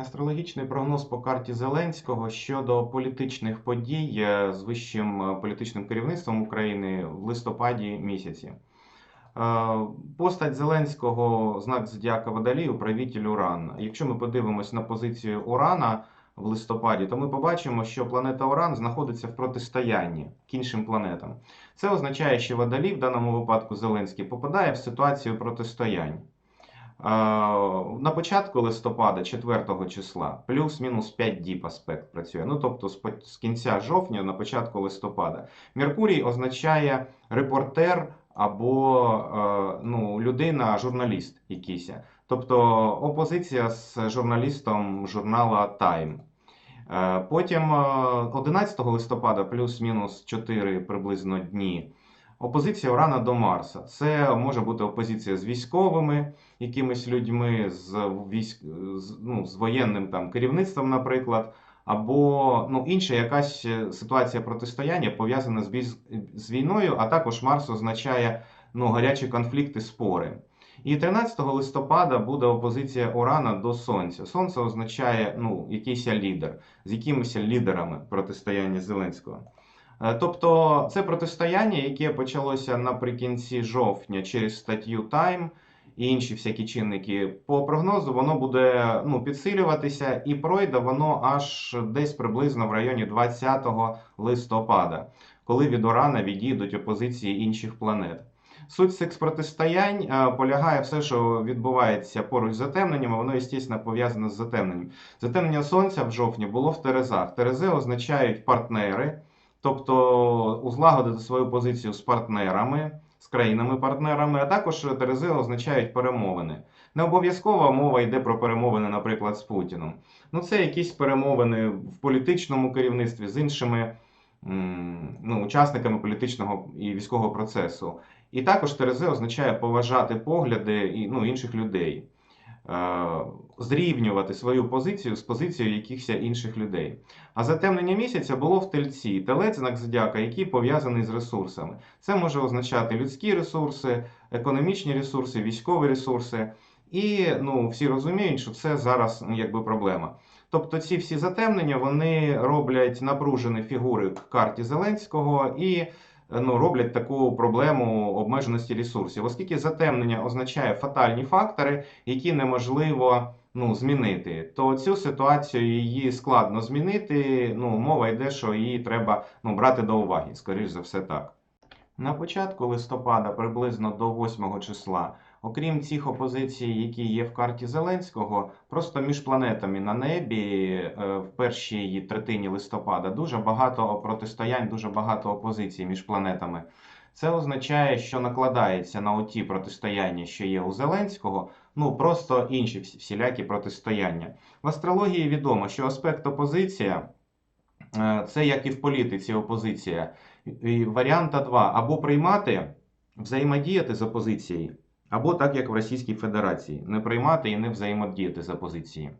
Астрологічний прогноз по карті Зеленського щодо політичних подій е, з вищим е, політичним керівництвом України в листопаді місяці. Е, Постать Зеленського, знак зодіака Водолій, управитель Уран. Якщо ми подивимось на позицію Урана в листопаді, то ми побачимо, що планета Уран знаходиться в протистоянні к іншим планетам. Це означає, що Водолій, в даному випадку Зеленський, попадає в ситуацію протистоянь. Е, На початку листопада, 4 числа, плюс-мінус 5 діб аспект працює. Ну, тобто з кінця жовтня на початку листопада. Меркурій означає репортер або е, ну, людина, журналіст якийсь. Тобто опозиція з журналістом журнала Time. Е, Потім е, 11 листопада, плюс-мінус 4 приблизно дні. Опозиція Урана до Марса. Це може бути опозиція з військовими, якимись людьми, з військ, з, ну, з воєнним там керівництвом, наприклад, або ну, інша якась е, ситуація протистояння пов'язана з, віз- з війною, а також Марс означає ну, гарячі конфлікти, спори. І 13 листопада буде опозиція Урана до Сонця. Сонце означає ну, якийсь лідер з якимись лідерами протистояння Зеленського. Е, Тобто це протистояння, яке почалося наприкінці жовтня через статтю Time і інші всякі чинники. По прогнозу воно буде ну, підсилюватися і пройде воно аж десь приблизно в районі 20 листопада, коли від Урана відійдуть опозиції інших планет. Суть цих протистоянь е, полягає все, що відбувається поруч з затемненням, воно, звісно, пов'язане з затемненням. Затемнення сонця в жовтні було в Терезах. Терези означають партнери, тобто узлагодити свою позицію з партнерами, з країнами-партнерами, а також Терези означають перемовини. Не обов'язково мова йде про перемовини, наприклад, з Путіном. Ну, це якісь перемовини в політичному керівництві з іншими ну, учасниками політичного і військового процесу. І також Терези означає поважати погляди ну, інших людей, е, зрівнювати свою позицію з позицією якихось інших людей. А затемнення місяця було в тельці. Телець знак зодіака, який пов'язаний з ресурсами. Це може означати людські ресурси, економічні ресурси, військові ресурси. І ну, всі розуміють, що це зараз ну, якби проблема. Тобто ці всі затемнення вони роблять напружені фігури к карті Зеленського і ну, роблять таку проблему обмеженості ресурсів, оскільки затемнення означає фатальні фактори, які неможливо ну, змінити, то цю ситуацію її складно змінити. Ну, мова йде, що її треба ну, брати до уваги, скоріш за все так. На початку листопада, приблизно до 8 числа, окрім цих опозицій, які є в карті Зеленського, просто між планетами на небі е, в першій третині листопада дуже багато протистоянь, дуже багато опозицій між планетами. Це означає, що накладається на оті протистояння, що є у Зеленського, ну просто інші всілякі протистояння. В астрології відомо, що аспект опозиція е, це як і в політиці опозиція. І Варіанта 2. Або приймати, взаємодіяти з опозицією, або так, як в Російській Федерації, не приймати і не взаємодіяти з опозицією.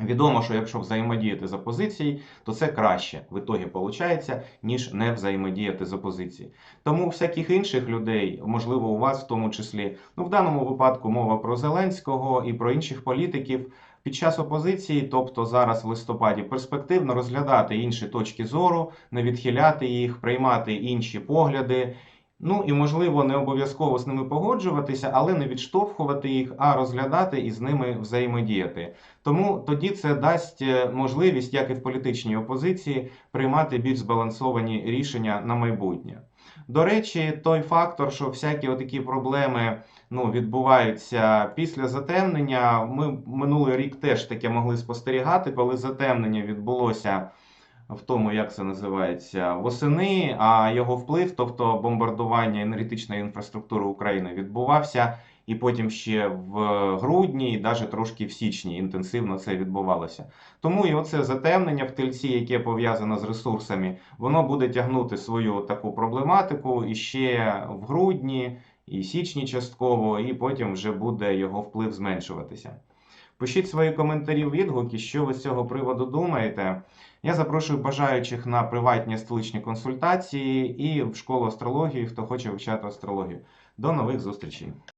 Відомо, що якщо взаємодіяти з опозицією, то це краще в ітогі виходить, ніж не взаємодіяти з опозицією. Тому всяких інших людей, можливо, у вас в тому числі, ну в даному випадку мова про Зеленського і про інших політиків. Під час опозиції, тобто зараз в листопаді, перспективно розглядати інші точки зору, не відхиляти їх, приймати інші погляди. Ну і можливо не обов'язково з ними погоджуватися, але не відштовхувати їх, а розглядати і з ними взаємодіяти. Тому тоді це дасть е, можливість, як і в політичній опозиції, приймати більш збалансовані рішення на майбутнє. До речі, той фактор, що всякі отакі проблеми ну, відбуваються після затемнення. Ми минулий рік теж таке могли спостерігати, коли затемнення відбулося в тому, як це називається, восени, а його вплив, тобто бомбардування енергетичної інфраструктури України, відбувався і потім ще в грудні, і навіть трошки в січні інтенсивно це відбувалося. Тому і оце затемнення в тельці, яке пов'язане з ресурсами, воно буде тягнути свою таку проблематику і ще в грудні, і січні частково, і потім вже буде його вплив зменшуватися. Пишіть свої коментарі, відгуки, що ви з цього приводу думаєте. Я запрошую бажаючих на приватні столичні консультації і в школу астрології, хто хоче вивчати астрологію. До нових зустрічей!